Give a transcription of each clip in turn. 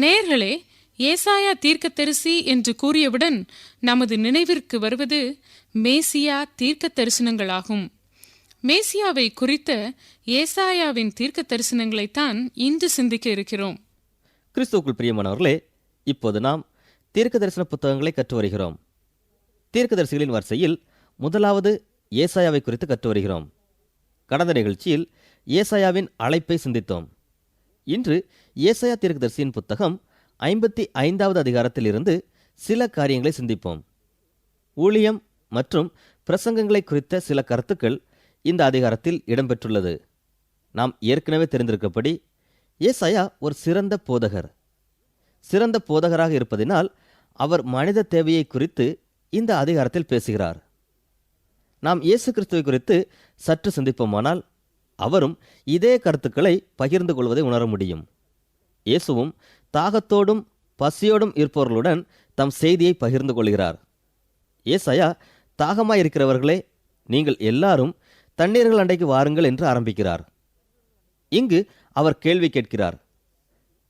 நேர்களே ஏசாயா தீர்க்கத்தரிசி என்று கூறியவுடன் நமது நினைவிற்கு வருவது மேசியா தீர்க்க தரிசனங்களாகும் மேசியாவை குறித்த ஏசாயாவின் தீர்க்க தரிசனங்களைத்தான் இன்று சிந்திக்க இருக்கிறோம். கிறிஸ்துவுக்குள் பிரியமானவர்களே இப்போது நாம் தீர்க்க தரிசன புத்தகங்களை கற்று வருகிறோம். தீர்க்கதரிசிகளின் வரிசையில் முதலாவது ஏசாயாவை குறித்து கற்று வருகிறோம். கடந்த நிகழ்ச்சியில் ஏசாயாவின் அழைப்பை சிந்தித்தோம். இன்று ஏசையா தீர்க்கதரிசியின் புத்தகம் ஐம்பத்தி ஐந்தாவது அதிகாரத்திலிருந்து சில காரியங்களை சிந்திப்போம். ஊழியம் மற்றும் பிரசங்கங்களை குறித்த சில கருத்துக்கள் இந்த அதிகாரத்தில் இடம்பெற்றுள்ளது. நாம் ஏற்கனவே தெரிந்திருக்கப்படி ஏசையா ஒரு சிறந்த போதகர். சிறந்த போதகராக இருப்பதினால் அவர் மனித தேவையை குறித்து இந்த அதிகாரத்தில் பேசுகிறார். நாம் இயேசு கிறிஸ்துவை குறித்து சற்று சிந்திப்போமானால் அவரும் இதே கருத்துக்களை பகிர்ந்து கொள்வதை உணர முடியும். இயேசுவும் தாகத்தோடும் பசியோடும் இருப்பவர்களுடன் தம் செய்தியை பகிர்ந்து கொள்கிறார். ஏசாயா தாகமாய் இருக்கிறவர்களே நீங்கள் எல்லாரும் தண்ணீர்கள் அண்டைக்கு வாருங்கள் என்று ஆரம்பிக்கிறார். இங்கு அவர் கேள்வி கேட்கிறார்.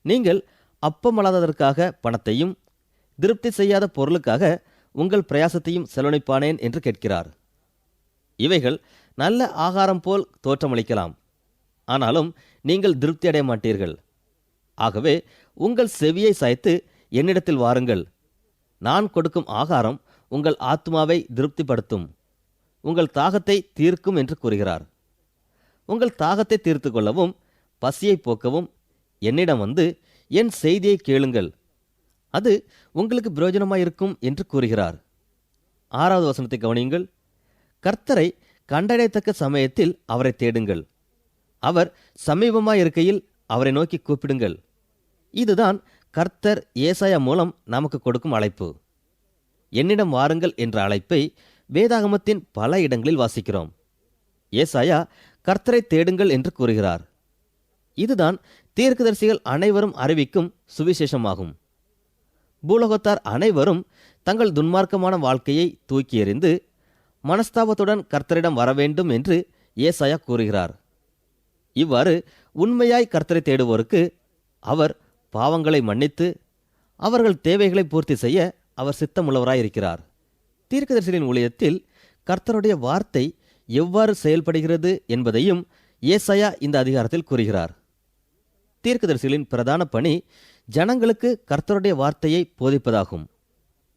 நீங்கள் அப்பமல்லாததற்காக பணத்தையும் திருப்தி செய்யாத பொருளுக்காக உங்கள் பிரயாசத்தையும் செலவழிப்பானேன் என்று கேட்கிறார். இவைகள் நல்ல ஆகாரம் போல் தோற்றமளிக்கலாம். ஆனாலும் நீங்கள் திருப்தி அடைய மாட்டீர்கள். ஆகவே உங்கள் செவியை சாய்த்து என்னிடத்தில் வாருங்கள். நான் கொடுக்கும் ஆகாரம் உங்கள் ஆத்மாவை திருப்திப்படுத்தும். உங்கள் தாகத்தை தீர்க்கும் என்று கூறுகிறார். உங்கள் தாகத்தை தீர்த்து கொள்ளவும் பசியை போக்கவும் என்னிடம் வந்து என் செய்தியை கேளுங்கள். அது உங்களுக்கு பிரயோஜனமாயிருக்கும் என்று கூறுகிறார். ஆறாவது வசனத்தை கவனியுங்கள். கர்த்தரை கண்டடையத்தக்க சமயத்தில் அவரை தேடுங்கள். அவர் சமீபமாயிருக்கையில் அவரை நோக்கி கூப்பிடுங்கள். இதுதான் கர்த்தர் ஏசாயா மூலம் நமக்கு கொடுக்கும் அழைப்பு. என்னிடம் வாருங்கள் என்ற அழைப்பை வேதாகமத்தின் பல இடங்களில் வாசிக்கிறோம். ஏசாயா கர்த்தரை தேடுங்கள் என்று கூறுகிறார். இதுதான் தீர்க்கதரிசிகள் அனைவரும் அறிவிக்கும் சுவிசேஷமாகும். பூலோகத்தார் அனைவரும் தங்கள் துன்மார்க்கமான வாழ்க்கையை தூக்கி எறிந்து மனஸ்தாபத்துடன் கர்த்தரிடம் வர வேண்டும் என்று ஏசாயா கூறுகிறார். இவ்வாறு உண்மையாய் கர்த்தரை தேடுவோருக்கு அவர் பாவங்களை மன்னித்து அவர்கள் தேவைகளை பூர்த்தி செய்ய அவர் சித்தமுள்ளவராயிருக்கிறார். தீர்க்கதரிசனின் ஊழியத்தில் கர்த்தருடைய வார்த்தை எவ்வாறு செயல்படுகிறது என்பதையும் ஏசாயா இந்த அதிகாரத்தில் கூறுகிறார். தீர்க்கதரிசிகளின் பிரதான பணி ஜனங்களுக்கு கர்த்தருடைய வார்த்தையை போதிப்பதாகும்.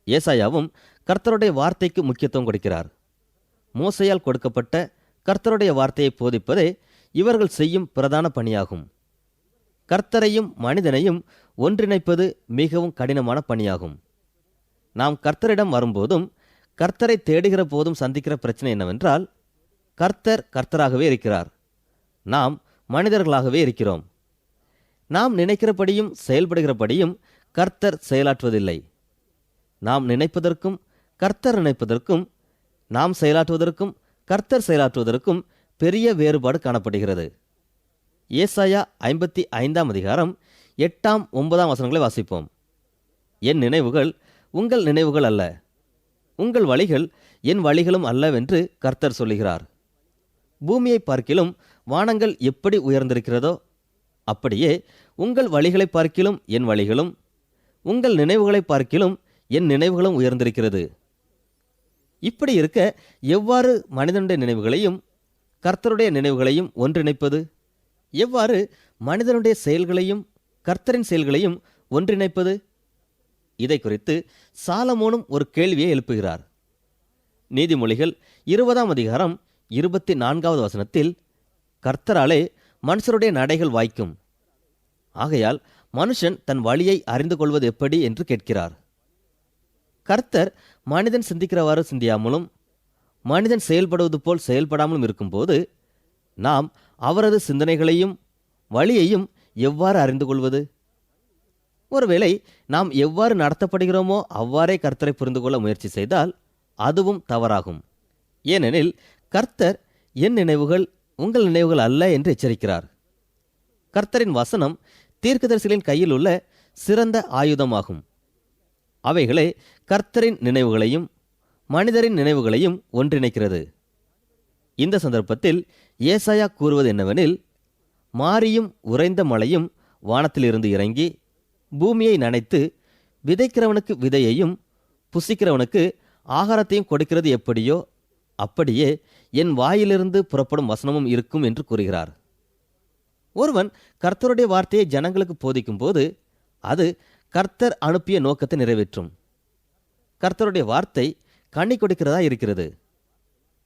ஏசாயாவும் கர்த்தருடைய வார்த்தைக்கு முக்கியத்துவம் கொடுக்கிறார். மோசையால் கொடுக்கப்பட்ட கர்த்தருடைய வார்த்தையை போதிப்பதே இவர்கள் செய்யும் பிரதான பணியாகும். கர்த்தரையும் மனிதனையும் ஒன்றிணைப்பது மிகவும் கடினமான பணியாகும். நாம் கர்த்தரிடம் வரும்போதும் கர்த்தரை தேடுகிற போதும் சந்திக்கிற பிரச்சனை என்னவென்றால் கர்த்தர் கர்த்தராகவே இருக்கிறார். நாம் மனிதர்களாகவே இருக்கிறோம். நாம் நினைக்கிறபடியும் செயல்படுகிறபடியும் கர்த்தர் செயலாற்றுவதில்லை. நாம் நினைப்பதற்கும் கர்த்தர் நினைப்பதற்கும் நாம் செயலாற்றுவதற்கும் கர்த்தர் செயலாற்றுவதற்கும் பெரிய வேறுபாடு காணப்படுகிறது. ஏசாயா ஐம்பத்தி ஐந்தாம் அதிகாரம் எட்டாம் ஒன்பதாம் வசனங்களை வாசிப்போம். என் நினைவுகள் உங்கள் நினைவுகள் அல்ல. உங்கள் வழிகள் என் வழிகளும் அல்லவென்று கர்த்தர் சொல்லுகிறார். பூமியை பார்க்கிலும் வானங்கள் எப்படி உயர்ந்திருக்கிறதோ அப்படியே உங்கள் வழிகளை பார்க்கிலும் என் வழிகளும் உங்கள் நினைவுகளை பார்க்கிலும் என் நினைவுகளும் உயர்ந்திருக்கிறது. இப்படி இருக்க எவ்வாறு மனிதனுடைய நினைவுகளையும் கர்த்தருடைய நினைவுகளையும் ஒன்றிணைப்பது? எவ்வாறு மனிதனுடைய செயல்களையும் கர்த்தரின் செயல்களையும் ஒன்றிணைப்பது? இதை குறித்து சாலமோனும் ஒரு கேள்வியை எழுப்புகிறார். நீதிமொழிகள் இருபதாம் அதிகாரம் இருபத்தி நான்காவது வசனத்தில் கர்த்தராலே மனுஷருடைய நடைகள் வாய்க்கும். ஆகையால் மனுஷன் தன் வழியை அறிந்து கொள்வது எப்படி என்று கேட்கிறார். கர்த்தர் மனிதன் சிந்திக்கிறவாறு சிந்தியாமலும் மனிதன் செயல்படுவது போல் செயல்படாமலும் இருக்கும்போது நாம் அவரது சிந்தனைகளையும் வழியையும் எவ்வாறு அறிந்து கொள்வது? ஒருவேளை நாம் எவ்வாறு நடத்தப்படுகிறோமோ அவ்வாறே கர்த்தரை புரிந்து கொள்ள முயற்சி செய்தால் அதுவும் தவறாகும். ஏனெனில் கர்த்தர் என் நினைவுகள் உங்கள் நினைவுகள் அல்ல என்று எச்சரிக்கிறார். கர்த்தரின் வசனம் தீர்க்கதரிசிகளின் கையில் உள்ள சிறந்த ஆயுதமாகும். அவைகளே கர்த்தரின் நினைவுகளையும் மனிதரின் நினைவுகளையும் ஒன்றிணைக்கிறது. இந்த சந்தர்ப்பத்தில் ஏசாயா கூறுவது என்னவெனில் மாரியும் உறைந்த மழையும் வானத்திலிருந்து இறங்கி பூமியை நனைத்து விதைக்கிறவனுக்கு விதையையும் புசிக்கிறவனுக்கு ஆகாரத்தையும் கொடுக்கிறது எப்படியோ அப்படியே என் வாயிலிருந்து புறப்படும் வசனமும் இருக்கும் என்று கூறுகிறார். ஒருவன் கர்த்தருடைய வார்த்தையை ஜனங்களுக்கு போதிக்கும்போது அது கர்த்தர் அனுப்பிய நோக்கத்தை நிறைவேற்றும். கர்த்தருடைய வார்த்தை கண்ணி கொடுக்கிறதா இருக்கிறது.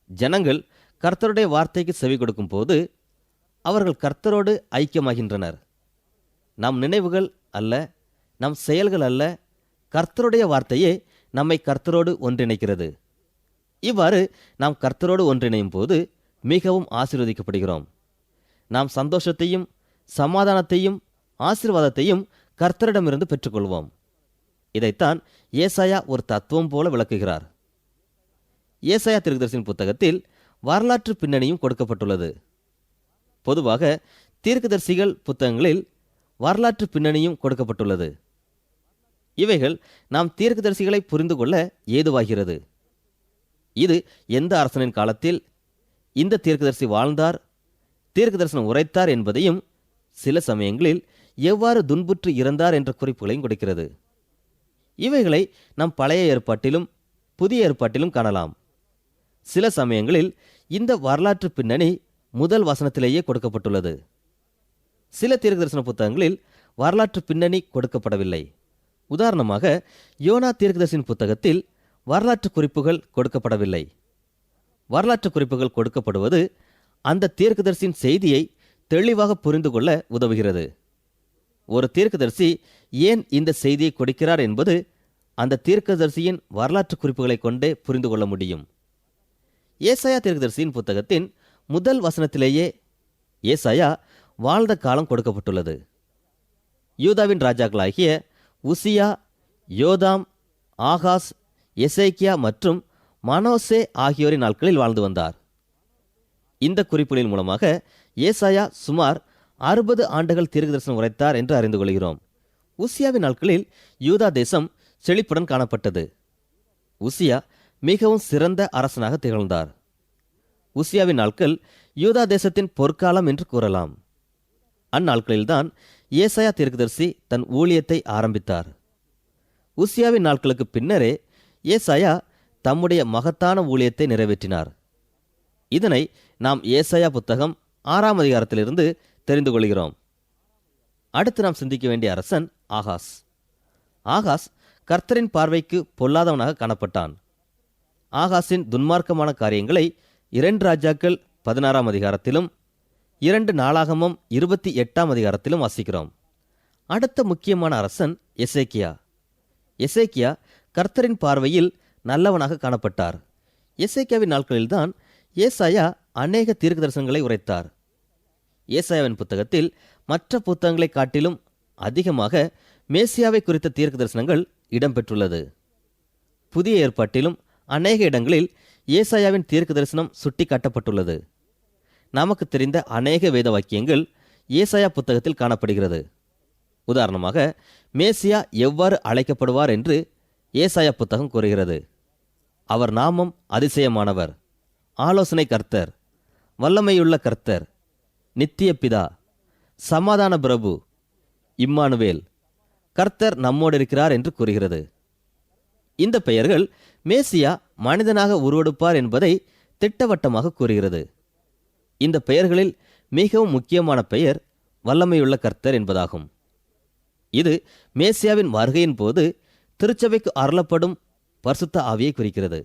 ஜனங்கள் கர்த்தருடைய வார்த்தைக்கு செவி கொடுக்கும்போது அவர்கள் கர்த்தரோடு ஐக்கியமாகின்றனர். நம் நினைவுகள் அல்ல நம் செயல்கள் அல்ல கர்த்தருடைய வார்த்தையே நம்மை கர்த்தரோடு ஒன்றிணைக்கிறது. இவ்வாறு நாம் கர்த்தரோடு ஒன்றிணையும் போது மிகவும் ஆசீர்வதிக்கப்படுகிறோம். நாம் சந்தோஷத்தையும் சமாதானத்தையும் ஆசீர்வாதத்தையும் கர்த்தரிடமிருந்து பெற்றுக்கொள்வோம். இதைத்தான் ஏசாயா ஒரு தத்துவம் போல விளக்குகிறார். ஏசாயா திருதர்சின் புத்தகத்தில் வரலாற்று பின்னணியும் கொடுக்கப்பட்டுள்ளது. பொதுவாக தீர்க்கதரிசிகள் புத்தகங்களில் வரலாற்று பின்னணியும் கொடுக்கப்பட்டுள்ளது. இவைகள் நாம் தீர்க்கதரிசிகளை புரிந்து கொள்ள ஏதுவாகிறது. இது எந்த அரசனின் காலத்தில் இந்த தீர்க்கதரிசி வாழ்ந்தார் தீர்க்கதரிசனம் உரைத்தார் என்பதையும் சில சமயங்களில் எவ்வாறு துன்புற்று இறந்தார் என்ற குறிப்புகளையும் கொடுக்கிறது. இவைகளை நாம் பழைய ஏற்பாட்டிலும் புதிய ஏற்பாட்டிலும் காணலாம். சில சமயங்களில் இந்த வரலாற்று பின்னணி முதல் வசனத்திலேயே கொடுக்கப்பட்டுள்ளது. சில தீர்க்கதரிசன புத்தகங்களில் வரலாற்று பின்னணி கொடுக்கப்படவில்லை. உதாரணமாக யோனா தீர்க்கதரிசின் புத்தகத்தில் வரலாற்று குறிப்புகள் கொடுக்கப்படவில்லை. வரலாற்று குறிப்புகள் கொடுக்கப்படுவது அந்த தீர்க்கதரிசியின் செய்தியை தெளிவாக புரிந்து கொள்ள உதவுகிறது. ஒரு தீர்க்கதரிசி ஏன் இந்த செய்தியை கொடுக்கிறார் என்பது அந்த தீர்க்கதரிசியின் வரலாற்று குறிப்புகளை கொண்டே புரிந்து கொள்ள முடியும். ஏசாயா தீர்க்கதரிசியின் புத்தகத்தின் முதல் வசனத்திலேயே ஏசாயா வாழ்ந்த காலம் கொடுக்கப்பட்டுள்ளது. யூதாவின் ராஜாக்களாகிய உசியா யோதாம் ஆகாஸ் எசேக்கியா மற்றும் மனோசே ஆகியோரின் நாட்களில் வாழ்ந்து வந்தார். இந்த குறிப்புகளின் மூலமாக ஏசாயா சுமார் அறுபது ஆண்டுகள் தீர்க்கதரிசனம் உரைத்தார் என்று அறிந்து கொள்கிறோம். உசியாவின் நாட்களில் யூதா தேசம் செழிப்புடன் காணப்பட்டது. உசியா மிகவும் சிறந்த அரசனாக திகழ்ந்தார். உசியாவின் நாட்கள் யூதா தேசத்தின் பொற்காலம் என்று கூறலாம். அந்நாட்களில்தான் ஏசாயா தீர்க்கதரிசி தன் ஊழியத்தை ஆரம்பித்தார். உசியாவின் நாட்களுக்கு பின்னரே ஏசாயா தம்முடைய மகத்தான ஊழியத்தை நிறைவேற்றினார். இதனை நாம் ஏசாயா புத்தகம் ஆறாம் அதிகாரத்திலிருந்து தெரிந்து கொள்கிறோம். அடுத்து நாம் சிந்திக்க வேண்டிய அரசன் ஆகாஸ். ஆகாஸ் கர்த்தரின் பார்வைக்கு பொல்லாதவனாக காணப்பட்டான். ஆகாஸின் துன்மார்க்கமான காரியங்களை இரண்டு ராஜாக்கள் பதினாறாம் அதிகாரத்திலும் இரண்டு நாளாகமம் இருபத்தி எட்டாம் அதிகாரத்திலும் வாசிக்கிறோம். அடுத்த முக்கியமான அரசன் எசேக்கியா. எசேக்கியா கர்த்தரின் பார்வையில் நல்லவனாக காணப்பட்டார். எசேக்கியாவின் நாட்களில்தான் ஏசாயா அநேக தீர்க்க தரிசனங்களை உரைத்தார். ஏசாயாவின் புத்தகத்தில் மற்ற புத்தகங்களை காட்டிலும் அதிகமாக மேசியாவை குறித்த தீர்க்க தரிசனங்கள் இடம்பெற்றுள்ளது. புதிய ஏற்பாட்டிலும் அநேக இடங்களில் ஏசாயாவின் தீர்க்க தரிசனம் சுட்டி காட்டப்பட்டுள்ளது நமக்கு தெரிந்த அநேக வேத வாக்கியங்கள் ஏசாயா புத்தகத்தில் காணப்படுகிறது. உதாரணமாக மேசியா எவ்வாறு அழைக்கப்படுவார் என்று ஏசாயா புத்தகம் கூறுகிறது. அவர் நாமம் அதிசயமானவர் ஆலோசனை கர்த்தர் வல்லமையுள்ள கர்த்தர் நித்திய பிதா சமாதான பிரபு இம்மானுவேல் கர்த்தர் நம்மோடு இருக்கிறார் என்று கூறுகிறது. இந்த பெயர்கள் மேசியா மனிதனாக உருவெடுப்பார் என்பதை திட்டவட்டமாக கூறுகிறது. இந்த பெயர்களில் மிகவும் முக்கியமான பெயர் வல்லமையுள்ள கர்த்தர் என்பதாகும். இது மேசியாவின் வருகையின் போது திருச்சபைக்கு அருளப்படும் பரிசுத்த ஆவியை குறிக்கிறது.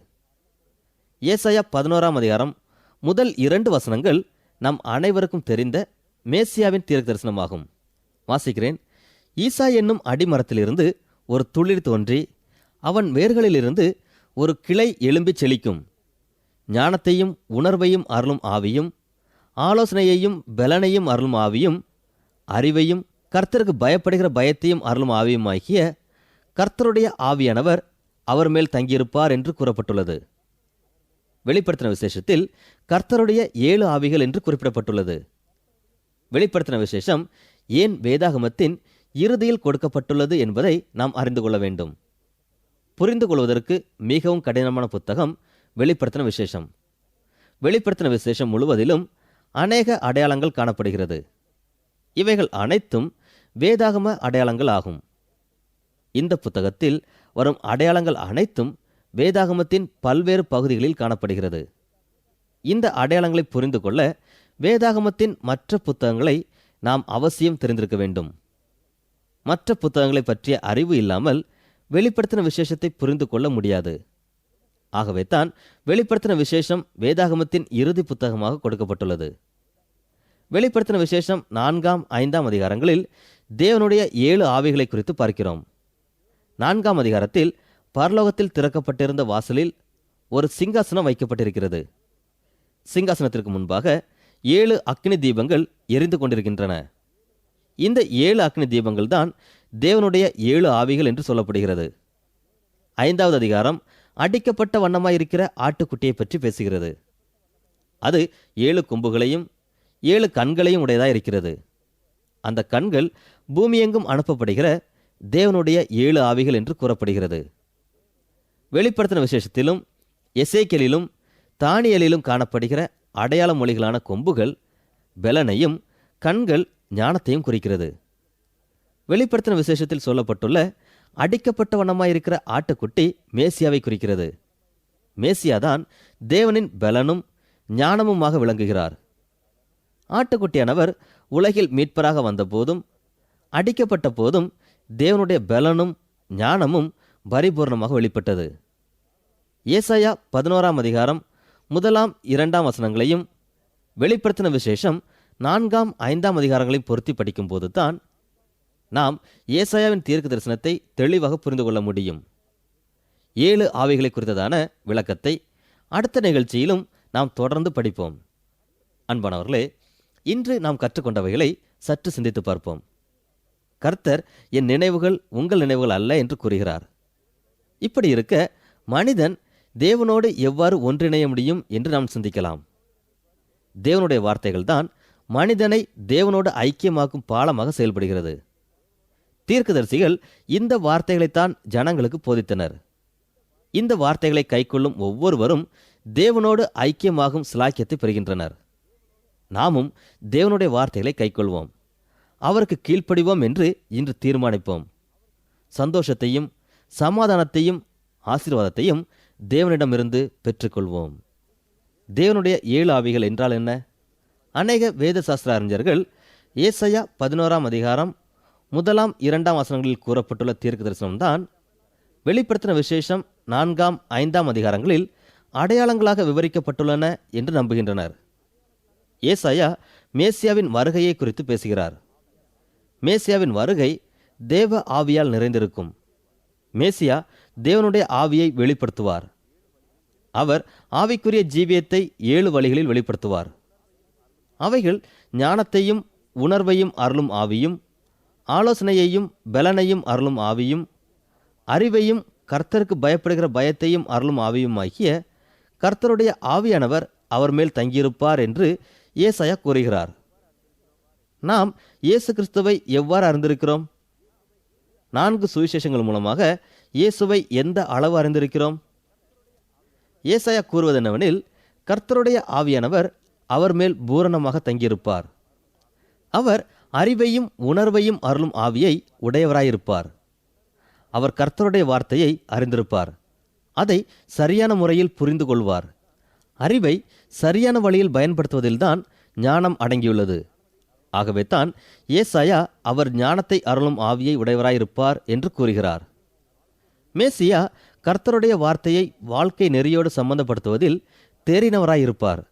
ஏசாயா பதினோராம் அதிகாரம் முதல் இரண்டு வசனங்கள் நம் அனைவருக்கும் தெரிந்த மேசியாவின் தீர்க்க தரிசனமாகும் வாசிக்கிறேன். ஈசா என்னும் அடிமரத்திலிருந்து ஒரு துளிர் தோன்றி அவன் வேர்களிலிருந்து ஒரு கிளை எழும்பிச் செழிக்கும். ஞானத்தையும் உணர்வையும் அருளும் ஆவியும் ஆலோசனையையும் பலனையும் அருளும் ஆவியும் அறிவையும் கர்த்தருக்கு பயப்படுகிற பயத்தையும் அருளும் ஆவியுமாகிய கர்த்தருடைய ஆவியானவர் அவர் மேல் தங்கியிருப்பார் என்று கூறப்பட்டுள்ளது. வெளிப்படுத்தின விசேஷத்தில் கர்த்தருடைய ஏழு ஆவிகள் என்று குறிப்பிடப்பட்டுள்ளது. வெளிப்படுத்தின விசேஷம் ஏன் வேதாகமத்தின் இறுதியில் கொடுக்கப்பட்டுள்ளது என்பதை நாம் அறிந்து கொள்ள வேண்டும். புரிந்து கொள்வதற்கு மிகவும் கடினமான புத்தகம் வெளிப்படுத்தின விசேஷம். வெளிப்படுத்தின விசேஷம் முழுவதிலும் அநேக அடையாளங்கள் காணப்படுகிறது. இவைகள் அனைத்தும் வேதாகம அடையாளங்கள் ஆகும். இந்த புத்தகத்தில் வரும் அடையாளங்கள் அனைத்தும் வேதாகமத்தின் பல்வேறு பகுதிகளில் காணப்படுகிறது. இந்த அடையாளங்களை புரிந்து கொள்ள வேதாகமத்தின் மற்ற புத்தகங்களை நாம் அவசியம் தெரிந்திருக்க வேண்டும். மற்ற புத்தகங்களை பற்றிய அறிவு இல்லாமல் வெளிப்படுத்தின விசேஷத்தை புரிந்து கொள்ள முடியாது. ஆகவே தான் வெளிப்படுத்தின விசேஷம் வேதாகமத்தின் இறுதி புத்தகமாக கொடுக்கப்பட்டுள்ளது. வெளிப்படுத்தின விசேஷம் நான்காம் ஐந்தாம் அதிகாரங்களில் தேவனுடைய ஏழு ஆவிகளை குறித்து பார்க்கிறோம். நான்காம் அதிகாரத்தில் பரலோகத்தில் திறக்கப்பட்டிருந்த வாசலில் ஒரு சிங்காசனம் வைக்கப்பட்டிருக்கிறது. சிங்காசனத்திற்கு முன்பாக ஏழு அக்னி தீபங்கள் எரிந்து கொண்டிருக்கின்றன. இந்த ஏழு அக்னி தீபங்கள் தான் தேவனுடைய ஏழு ஆவிகள் என்று சொல்லப்படுகிறது. ஐந்தாவது அதிகாரம் அடிக்கப்பட்ட வண்ணமாயிருக்கிற ஆட்டுக்குட்டியை பற்றி பேசுகிறது. அது ஏழு கொம்புகளையும் ஏழு கண்களையும் உடையதாக இருக்கிறது அந்த கண்கள் பூமியெங்கும் அனுப்பப்படுகிற தேவனுடைய ஏழு ஆவிகள் என்று கூறப்படுகிறது. வெளிப்படுத்தின விசேஷத்திலும் எசேக்கலிலும் தானியலிலும் காணப்படுகிற அடையாள மொழிகளான கொம்புகள் பெலனையும் கண்கள் ஞானத்தையும் குறிக்கிறது. வெளிப்படுத்தின விசேஷத்தில் சொல்லப்பட்டுள்ள அடிக்கப்பட்ட வண்ணமாயிருக்கிற ஆட்டுக்குட்டி மேசியாவை குறிக்கிறது. மேசியாதான் தேவனின் பலனும் ஞானமுமாக விளங்குகிறார். ஆட்டுக்குட்டியானவர் உலகில் மீட்பராக வந்தபோதும் அடிக்கப்பட்ட போதும் தேவனுடைய பலனும் ஞானமும் பரிபூர்ணமாக வெளிப்பட்டது. ஏசாயா பதினோராம் அதிகாரம் முதலாம் இரண்டாம் வசனங்களையும் வெளிப்படுத்தின விசேஷம் நான்காம் ஐந்தாம் அதிகாரங்களையும் பொருத்தி படிக்கும்போது தான் நாம் ஏசாயாவின் தீர்க்க தரிசனத்தை தெளிவாக புரிந்து கொள்ள முடியும். ஏழு ஆவிகளை குறித்ததான விளக்கத்தை அடுத்த நிகழ்ச்சியிலும் நாம் தொடர்ந்து படிப்போம். அன்பானவர்களே இன்று நாம் கற்றுக்கொண்டவைகளை சற்று சிந்தித்து பார்ப்போம். கர்த்தர் என் நினைவுகள் உங்கள் நினைவுகள் அல்ல என்று கூறுகிறார். இப்படி இருக்க மனிதன் தேவனோடு எவ்வாறு ஒன்றிணைய முடியும் என்று நாம் சிந்திக்கலாம். தேவனுடைய வார்த்தைகள்தான் மனிதனை தேவனோடு ஐக்கியமாக்கும் பாலமாக செயல்படுகிறது. தீர்க்கதரிசிகள் இந்த வார்த்தைகளைத்தான் ஜனங்களுக்கு போதித்தனர். இந்த வார்த்தைகளை கைக்கொள்ளும் ஒவ்வொருவரும் தேவனோடு ஐக்கியமாகும் சிலாக்கியத்தை பெறுகின்றனர். நாமும் தேவனுடைய வார்த்தைகளை கைக்கொள்வோம் அவருக்கு கீழ்ப்படிவோம் என்று இன்று தீர்மானிப்போம். சந்தோஷத்தையும் சமாதானத்தையும் ஆசீர்வாதத்தையும் தேவனிடமிருந்து பெற்றுக்கொள்வோம். தேவனுடைய ஏழு ஆவிகள் என்றால் என்ன? அநேக வேத சாஸ்திர அறிஞர்கள் ஏசையா பதினோராம் அதிகாரம் முதலாம் இரண்டாம் வசனங்களில் கூறப்பட்டுள்ள தீர்க்க தரிசனம்தான் வெளிப்படுத்தின விசேஷம் நான்காம் ஐந்தாம் அதிகாரங்களில் அடையாளங்களாக விவரிக்கப்பட்டுள்ளன என்று நம்புகின்றனர். ஏசாயா மேசியாவின் வருகையை குறித்து பேசுகிறார். மேசியாவின் வருகை தேவ ஆவியால் நிறைந்திருக்கும். மேசியா தேவனுடைய ஆவியை வெளிப்படுத்துவார். அவர் ஆவிக்குரிய ஜீவியத்தை ஏழு வழிகளில் வெளிப்படுத்துவார். அவைகள் ஞானத்தையும் உணர்வையும் அருளும் ஆவியும் ஆலோசனையையும் பலனையும் அருளும் ஆவியும் அறிவையும் கர்த்தருக்கு பயப்படுகிற பயத்தையும் அருளும் ஆவியுமாகிய கர்த்தருடைய ஆவியானவர் அவர் மேல் தங்கியிருப்பார் என்று ஏசாயா கூறுகிறார். நாம் இயேசு கிறிஸ்துவை எவ்வாறு அறிந்திருக்கிறோம்? நான்கு சுவிசேஷங்கள் மூலமாக இயேசுவை எந்த அளவு அறிந்திருக்கிறோம்? ஏசாயா கூறுவது என்னவெனில் கர்த்தருடைய ஆவியானவர் அவர் மேல் பூரணமாக தங்கியிருப்பார். அவர் அறிவையும் உணர்வையும் அருளும் ஆவியை உடையவராயிருப்பார். அவர் கர்த்தருடைய வார்த்தையை அறிந்திருப்பார். அதை சரியான முறையில் புரிந்து கொள்வார் அறிவை சரியான வழியில் பயன்படுத்துவதில்தான் ஞானம் அடங்கியுள்ளது. ஆகவே தான் ஏசாயா அவர் ஞானத்தை அருளும் ஆவியை உடையவராயிருப்பார் என்று கூறுகிறார். மேசியா கர்த்தருடைய வார்த்தையை வாழ்க்கை நெறியோடு சம்பந்தப்படுத்துவதில் தேறினவராயிருப்பார்.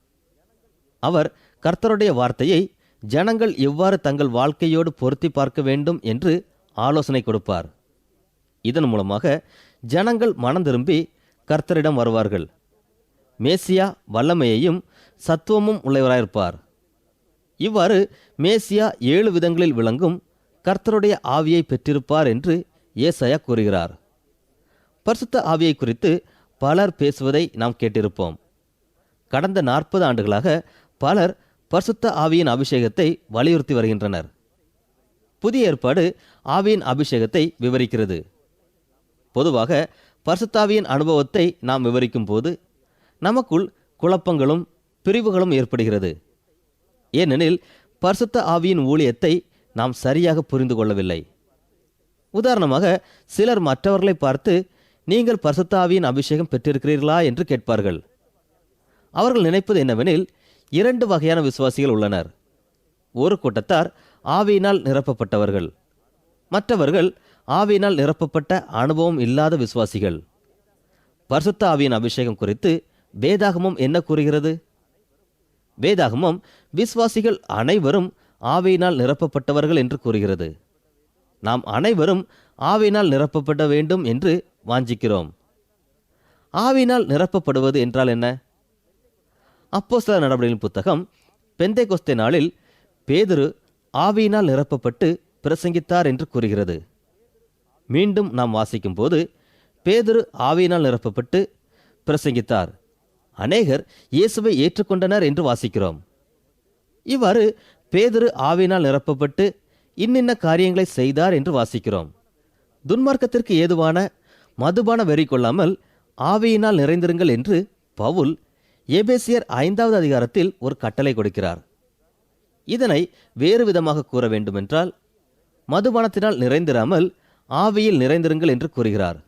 அவர் கர்த்தருடைய வார்த்தையை ஜனங்கள் எவ்வாறு தங்கள் வாழ்க்கையோடு பொருத்தி பார்க்க வேண்டும் என்று ஆலோசனை கொடுப்பார். இதன் மூலமாக ஜனங்கள் மனம் திரும்பி கர்த்தரிடம் வருவார்கள். மேசியா வல்லமையையும் சத்துவமும் உள்ளவராயிருப்பார். இவ்வாறு மேசியா ஏழு விதங்களில் விளங்கும் கர்த்தருடைய ஆவியை பெற்றிருப்பார் என்று ஏசையா கூறுகிறார். பரிசுத்த ஆவியை குறித்து பலர் பேசுவதை நாம் கேட்டிருப்போம். கடந்த நாற்பது ஆண்டுகளாக பலர் பரிசுத்த ஆவியின் அபிஷேகத்தை வலியுறுத்தி வருகின்றனர். புதிய ஏற்பாடு ஆவியின் அபிஷேகத்தை விவரிக்கிறது. பொதுவாக பரிசுத்தாவியின் அனுபவத்தை நாம் விவரிக்கும் போது நமக்குள் குழப்பங்களும் பிரிவுகளும் ஏற்படுகிறது. ஏனெனில் பரிசுத்த ஆவியின் ஊழியத்தை நாம் சரியாக புரிந்து கொள்ளவில்லை. உதாரணமாக சிலர் மற்றவர்களை பார்த்து நீங்கள் பரிசுத்த ஆவியின் அபிஷேகம் பெற்றிருக்கிறீர்களா? என்று கேட்பார்கள். அவர்கள் நினைப்பது என்னவெனில் இரண்டு வகையான விசுவாசிகள் உள்ளனர். ஒரு கூட்டத்தார் ஆவியினால் நிரப்பப்பட்டவர்கள். மற்றவர்கள் ஆவியினால் நிரப்பப்பட்ட அனுபவம் இல்லாத விசுவாசிகள். பரிசுத்த ஆவியின் அபிஷேகம் குறித்து வேதாகமம் என்ன கூறுகிறது? வேதாகமம் விசுவாசிகள் அனைவரும் ஆவியினால் நிரப்பப்பட்டவர்கள் என்று கூறுகிறது. நாம் அனைவரும் ஆவியினால் நிரப்பப்பட வேண்டும் என்று வாஞ்சிக்கிறோம். ஆவினால் நிரப்பப்படுவது என்றால் என்ன? அப்போஸ்தலர் நடவடிக்கையின் புத்தகம் பெந்தை கொஸ்தே நாளில் பேதுரு ஆவியினால் நிரப்பப்பட்டு பிரசங்கித்தார் என்று கூறுகிறது. மீண்டும் நாம் வாசிக்கும்போது பேதுரு ஆவியினால் நிரப்பப்பட்டு பிரசங்கித்தார். அநேகர் இயேசுவை ஏற்றுக்கொண்டனர் என்று வாசிக்கிறோம். இவ்வாறு பேதுரு ஆவியினால் நிரப்பப்பட்டு இன்னின்ன காரியங்களை செய்தார் என்று வாசிக்கிறோம். துன்மார்க்கத்திற்கு ஏதுவான மதுபான வெறி கொள்ளாமல் ஆவியினால் நிறைந்திருங்கள் என்று பவுல் எபேசியர் ஐந்தாவது அதிகாரத்தில் ஒரு கட்டளை கொடுக்கிறார். இதனை வேறு விதமாக கூற வேண்டுமென்றால் மதுபானத்தினால் நிறைந்திராமல் ஆவியில் நிறைந்திருங்கள் என்று கூறுகிறார்.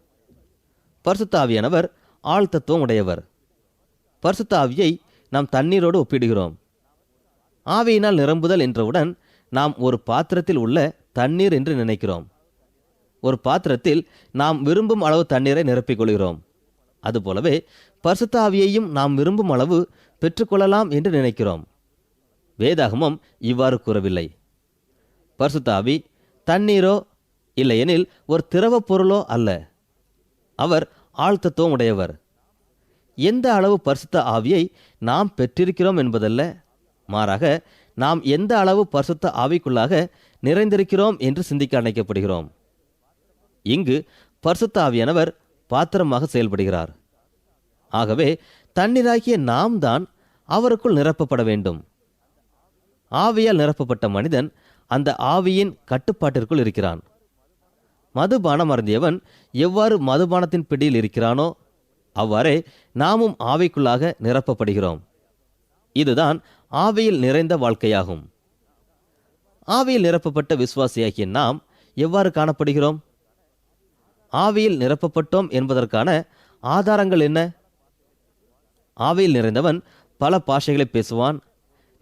பர்சுத்தாவியானவர் ஆழ்தத்துவம் ஆள் தத்துவம் உடையவர் பர்சுத்தாவியை நாம் தண்ணீரோடு ஒப்பிடுகிறோம். ஆவியினால் நிரம்புதல் என்றவுடன் நாம் ஒரு பாத்திரத்தில் உள்ள தண்ணீர் என்று நினைக்கிறோம். ஒரு பாத்திரத்தில் நாம் விரும்பும் அளவு தண்ணீரை நிரப்பிக் கொள்கிறோம். அதுபோலவே பரிசுத்தாவியையும் நாம் விரும்பும் அளவு பெற்றுக்கொள்ளலாம் என்று நினைக்கிறோம். வேதாகமம் இவ்வாறு கூறவில்லை. பரிசுத்தாவி தண்ணீரோ இல்லையெனில் ஒரு திரவப் பொருளோ அல்ல. அவர் ஆழ்த்தத்துவம் உடையவர் எந்த அளவு பரிசுத்த ஆவியை நாம் பெற்றிருக்கிறோம் என்பதல்ல. மாறாக நாம் எந்த அளவு பரிசுத்த ஆவிக்குள்ளாக நிறைந்திருக்கிறோம் என்று சிந்திக்க அழைக்கப்படுகிறோம். இங்கு பரிசுத்த ஆவியானவர் பாத்திரமாக செயல்படுகிறார். ஆகவே தண்ணீராகிய நாம் தான் அவருக்குள் நிரப்பப்பட வேண்டும். ஆவியால் நிரப்பப்பட்ட மனிதன் அந்த ஆவியின் கட்டுப்பாட்டிற்குள் இருக்கிறான். மதுபானம் அருந்தியவன் எவ்வாறு மதுபானத்தின் பிடியில் இருக்கிறானோ அவ்வாறே நாமும் ஆவிக்குள்ளாக நிரப்பப்படுகிறோம். இதுதான் ஆவியில் நிறைந்த வாழ்க்கையாகும். ஆவியில் நிரப்பப்பட்ட விசுவாசியாகிய நாம் எவ்வாறு காணப்படுகிறோம்? ஆவியில் நிரப்பப்பட்டோம் என்பதற்கான ஆதாரங்கள் என்ன? ஆவியில் நிறைந்தவன் பல பாஷைகளை பேசுவான்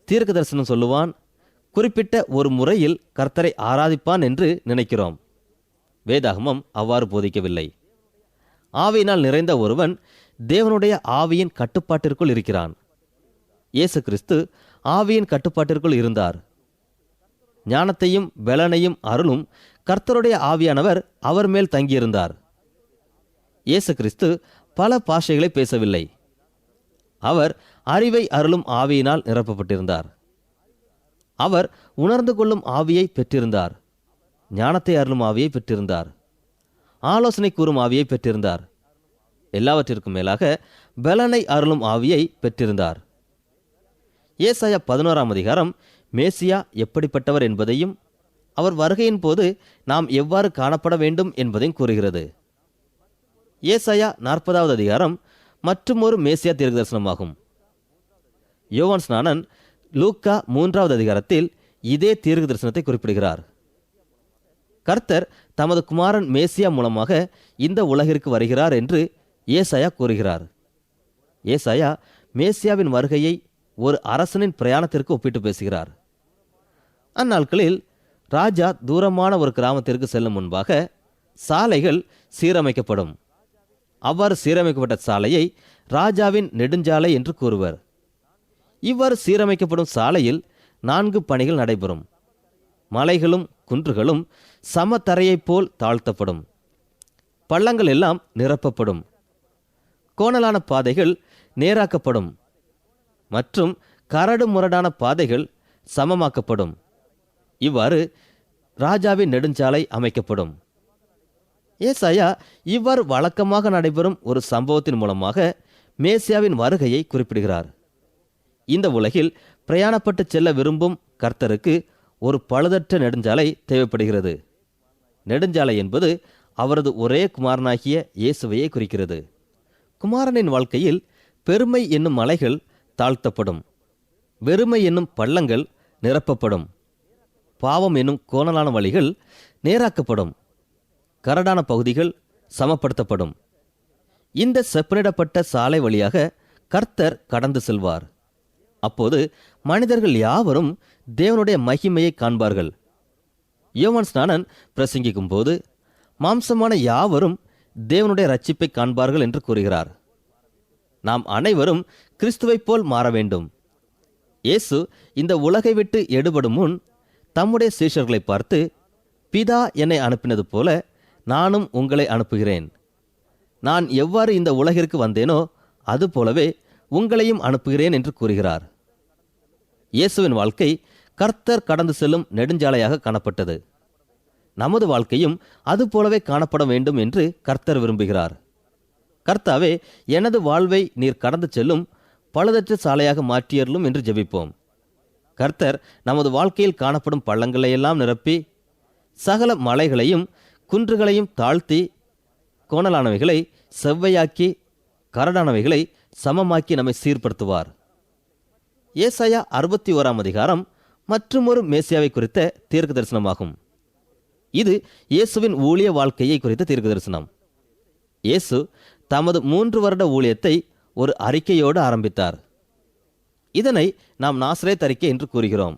தீர்க்க தரிசனம் சொல்லுவான் குறிப்பிட்ட ஒரு முறையில் கர்த்தரை ஆராதிப்பான் என்று நினைக்கிறோம். வேதாகமம் அவ்வாறு போதிக்கவில்லை. ஆவியினால் நிறைந்த ஒருவன் தேவனுடைய ஆவியின் கட்டுப்பாட்டிற்குள் இருக்கிறான். இயேசு கிறிஸ்து ஆவியின் கட்டுப்பாட்டிற்குள் இருந்தார். ஞானத்தையும் பலனையும் அருளும் கர்த்தருடைய ஆவியானவர் அவர் மேல் தங்கியிருந்தார். இயேசு கிறிஸ்து பல பாஷைகளை பேசவில்லை. அவர் அறிவை அருளும் ஆவியினால் நிரப்பப்பட்டிருந்தார். அவர் உணர்ந்து கொள்ளும் ஆவியை பெற்றிருந்தார். ஞானத்தை அருளும் ஆவியை பெற்றிருந்தார். ஆலோசனை கூறும் ஆவியை பெற்றிருந்தார். எல்லாவற்றிற்கும் மேலாக பலனை அருளும் ஆவியை பெற்றிருந்தார். ஏசாயா பதினோராம் அதிகாரம் மேசியா எப்படிப்பட்டவர் என்பதையும் அவர் வருகையின் போது நாம் எவ்வாறு காணப்பட வேண்டும் என்பதையும் கூறுகிறது. ஏசாயா நாற்பதாவது அதிகாரம் மற்றுமொரு மேசியா தீர்க்கதரிசனமாகும். யோவான் ஸ்நானன் லூக்கா மூன்றாவது அதிகாரத்தில் இதே தீர்க்க தரிசனத்தை குறிப்பிடுகிறார். கர்த்தர் தமது குமாரன் மேசியா மூலமாக இந்த உலகிற்கு வருகிறார் என்று ஏசாயா கூறுகிறார். ஏசாயா மேசியாவின் வருகையை ஒரு அரசனின் பிரயாணத்திற்கு ஒப்பிட்டு பேசுகிறார். அந்நாட்களில் ராஜா தூரமான ஒரு கிராமத்திற்கு செல்லும் முன்பாக சாலைகள் சீரமைக்கப்படும். அவ்வாறு சீரமைக்கப்பட்ட சாலையை ராஜாவின் நெடுஞ்சாலை என்று கூறுவர். இவ்வாறு சீரமைக்கப்படும் சாலையில் நான்கு பணிகள் நடைபெறும். மலைகளும் குன்றுகளும் சமத்தரையைப் போல் தாழ்த்தப்படும். பள்ளங்கள் எல்லாம் நிரப்பப்படும். கோணலான பாதைகள் நேராக்கப்படும். மற்றும் கரடு முரடான பாதைகள் சமமாக்கப்படும். இவ்வாறு ராஜாவின் நெடுஞ்சாலை அமைக்கப்படும். ஏசாயா இவ்வாறு வழக்கமாக நடைபெறும் ஒரு சம்பவத்தின் மூலமாக மேசியாவின் வருகையை குறிப்பிடுகிறார். இந்த உலகில் பிரயாணப்பட்டு செல்ல விரும்பும் கர்த்தருக்கு ஒரு பழுதற்ற நெடுஞ்சாலை தேவைப்படுகிறது. நெடுஞ்சாலை என்பது அவரது ஒரே குமாரனாகிய இயேசுவையே குறிக்கிறது. குமாரனின் வாழ்க்கையில் பெருமை என்னும் மலைகள் தாழ்த்தப்படும். வெறுமை என்னும் பள்ளங்கள் நிரப்பப்படும். பாவம் என்னும் கோணலான வழிகள் நேராக்கப்படும். கரடான பகுதிகள் சமப்படுத்தப்படும். இந்த செப்பனிடப்பட்ட சாலை வழியாக கர்த்தர் கடந்து செல்வார். அப்போது மனிதர்கள் யாவரும் தேவனுடைய மகிமையை காண்பார்கள். யோவான் ஸ்நானன் பிரசங்கிக்கும் போது மாம்சமான யாவரும் தேவனுடைய ரட்சிப்பை காண்பார்கள் என்று கூறுகிறார். நாம் அனைவரும் கிறிஸ்துவைப் போல் மாற வேண்டும். இயேசு இந்த உலகை விட்டு எடுபடும் முன் தம்முடைய சீஷர்களை பார்த்து பிதா என்னை அனுப்பினது போல நானும் உங்களை அனுப்புகிறேன். நான் எவ்வாறு இந்த உலகிற்கு வந்தேனோ அதுபோலவே உங்களையும் அனுப்புகிறேன் என்று கூறுகிறார். இயேசுவின் வாழ்க்கை கர்த்தர் கடந்து செல்லும் நெடுஞ்சாலையாக காணப்பட்டது. நமது வாழ்க்கையும் அதுபோலவே காணப்பட வேண்டும் என்று கர்த்தர் விரும்புகிறார். கர்த்தாவே எனது வாழ்வை நீர் கடந்து செல்லும் பழுதற்ற சாலையாக மாற்றியருளும் என்று ஜெபிப்போம். கர்த்தர் நமது வாழ்க்கையில் காணப்படும் பள்ளங்களையெல்லாம் நிரப்பி சகல மலைகளையும் குன்றுகளையும் தாழ்த்தி கோணலானவைகளை செவ்வையாக்கி கரடானவைகளை சமமாக்கி நம்மை சீர்படுத்துவார். ஏசாயா அறுபத்தி ஓராம் அதிகாரம் மற்றுமொரு மேசியாவை குறித்த தீர்க்க தரிசனமாகும் இது இயேசுவின் ஊழிய வாழ்க்கையை குறித்த தீர்க்க தரிசனம் இயேசு தமது மூன்று வருட ஊழியத்தை ஒரு அறிக்கையோடு ஆரம்பித்தார். இதனை நாம் நாசரேத் அறிக்கை என்று கூறுகிறோம்.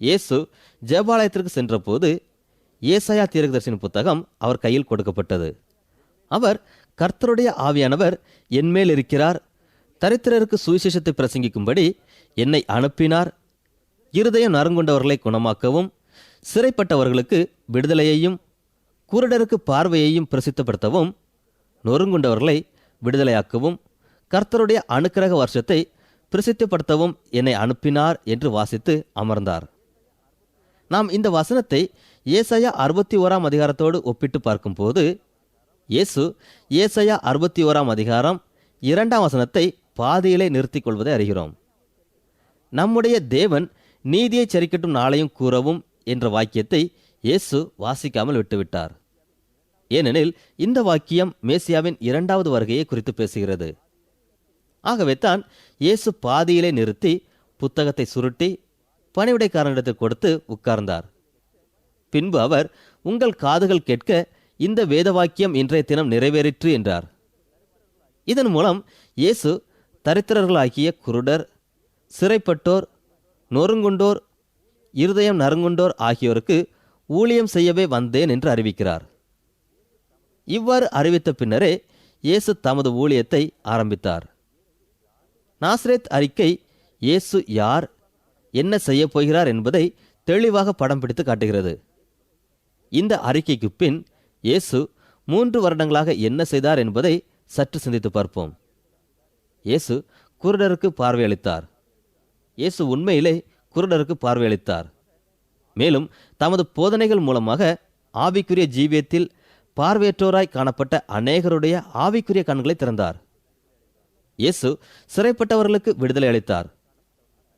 இயேசு ஜெபாலயத்திற்கு சென்றபோது ஏசாயா தீர்க்கதரிசன புத்தகம் அவர் கையில் கொடுக்கப்பட்டது. அவர் கர்த்தருடைய ஆவியானவர் என்மேல் இருக்கிறார் தரித்திரருக்கு சுவிசேஷத்தை பிரசங்கிக்கும்படி என்னை அனுப்பினார். இருதயம் நறுங்குண்டவர்களை குணமாக்கவும் சிறைப்பட்டவர்களுக்கு விடுதலையையும் குருடருக்கு பார்வையையும் பிரசித்தப்படுத்தவும் நொறுங்குண்டவர்களை விடுதலையாக்கவும் கர்த்தருடைய அனுக்கிரக வருஷத்தை பிரசித்தப்படுத்தவும் என்னை அனுப்பினார் என்று வாசித்து அமர்ந்தார். நாம் இந்த வசனத்தை ஏசையா அறுபத்தி ஓராம் அதிகாரத்தோடு ஒப்பிட்டு பார்க்கும்போது இயேசு ஏசையா அறுபத்தி ஓராம் அதிகாரம் இரண்டாம் வசனத்தை பாதியிலே நிறுத்திக் கொள்வதை அறிகிறோம். நம்முடைய தேவன் நீதியை சரிக்கட்டும் நாளையும் கூறவும் என்ற வாக்கியத்தை இயேசு வாசிக்காமல் விட்டுவிட்டார். ஏனெனில் இந்த வாக்கியம் மேசியாவின் இரண்டாவது வருகையை குறித்து பேசுகிறது. ஆகவே தான் இயேசு பாதியிலே நிறுத்தி புத்தகத்தை சுருட்டி பணிவிடைக்காரனிடத்தில் கொடுத்து உட்கார்ந்தார். பின்பு அவர் உங்கள் காதுகள் கேட்க இந்த வேதவாக்கியம் இன்றைய தினம் நிறைவேறிற்று என்றார். இதன் மூலம் இயேசு தரித்திரர்களாகிய குருடர் சிறைப்பட்டோர் நொறுங்குண்டோர் இருதயம் நறுங்குண்டோர் ஆகியோருக்கு ஊழியம் செய்யவே வந்தேன் என்று அறிவிக்கிறார். இவ்வாறு அறிவித்த பின்னரே இயேசு தமது ஊழியத்தை ஆரம்பித்தார். நாஸ்ரேத் அறிக்கை இயேசு யார் என்ன செய்யப் போகிறார் என்பதை தெளிவாக படம் பிடித்து காட்டுகிறது. இந்த அறிக்கைக்கு பின் இயேசு மூன்று வருடங்களாக என்ன செய்தார் என்பதை சற்று சிந்தித்து பார்ப்போம். இயேசு குருடருக்கு பார்வையளித்தார். இயேசு உண்மையிலே குருடருக்கு பார்வையளித்தார். மேலும் தமது போதனைகள் மூலமாக ஆவிக்குரிய ஜீவியத்தில் பார்வையற்றோராய் காணப்பட்ட அநேகருடைய ஆவிக்குரிய கண்களை திறந்தார். இயேசு சிறைப்பட்டவர்களுக்கு விடுதலை அளித்தார்.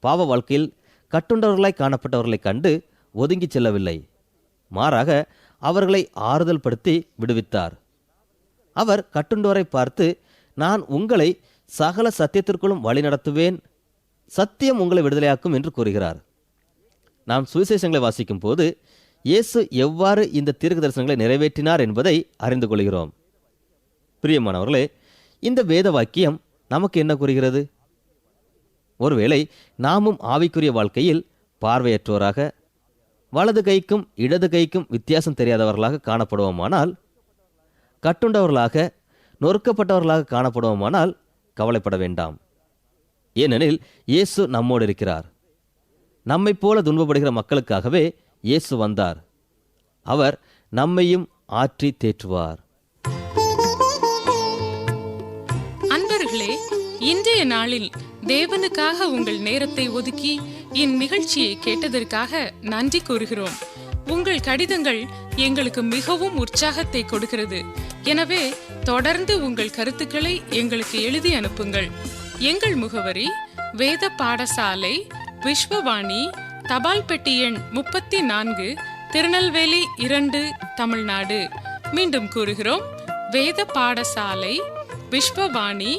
பாவ வாழ்க்கையில் கட்டுண்டவர்களாய் காணப்பட்டவர்களைக் கண்டு ஒதுங்கிச் செல்லவில்லை. மாறாக அவர்களை ஆறுதல் படுத்தி விடுவித்தார். அவர் கட்டுண்டோரை பார்த்து நான் உங்களை சகல சத்தியத்திற்குள்ளும் வழிநடத்துவேன் சத்தியம் உங்களை விடுதலையாக்கும் என்று கூறுகிறார். நாம் சுவிசேஷங்களை வாசிக்கும் போது இயேசு எவ்வாறு இந்த தீர்க்க தரிசனங்களை நிறைவேற்றினார் என்பதை அறிந்து கொள்கிறோம். பிரியமானவர்களே இந்த வேத வாக்கியம் நமக்கு என்ன கூறுகிறது? ஒருவேளை நாமும் ஆவிக்குரிய வாழ்க்கையில் பார்வையற்றோராக வலது கைக்கும் இடது கைக்கும் வித்தியாசம் தெரியாதவர்களாக காணப்படுவோமானால் கட்டுண்டவர்களாக நொறுக்கப்பட்டவர்களாக காணப்படுவோமானால் கவலைப்பட வேண்டாம். ஏனெனில் இயேசு நம்மோடு இருக்கிறார். நம்மைப் போல துன்பப்படுகிற மக்களுக்காகவே இயேசு வந்தார். அவர் நம்மையும் ஆற்றி தேற்றுவார். இன்றைய நாளில் தேவனுக்காக உங்கள் நேரத்தை ஒதுக்கி என் நிகழ்ச்சியை கேட்டதற்காக நன்றி கூறுகிறோம். உங்கள் கடிதங்கள் எங்களுக்கு மிகவும் உற்சாகத்தை கொடுக்கிறது. எனவே தொடர்ந்து உங்கள் கருத்துக்களை எங்களுக்கு எழுதி அனுப்புங்கள். எங்கள் முகவரி வேத பாடசாலை விஸ்வவாணி தபால் பெட்டி எண் முப்பத்தி நான்கு திருநெல்வேலி இரண்டு தமிழ்நாடு. மீண்டும் கூறுகிறோம். வேத பாடசாலை விஸ்வவாணி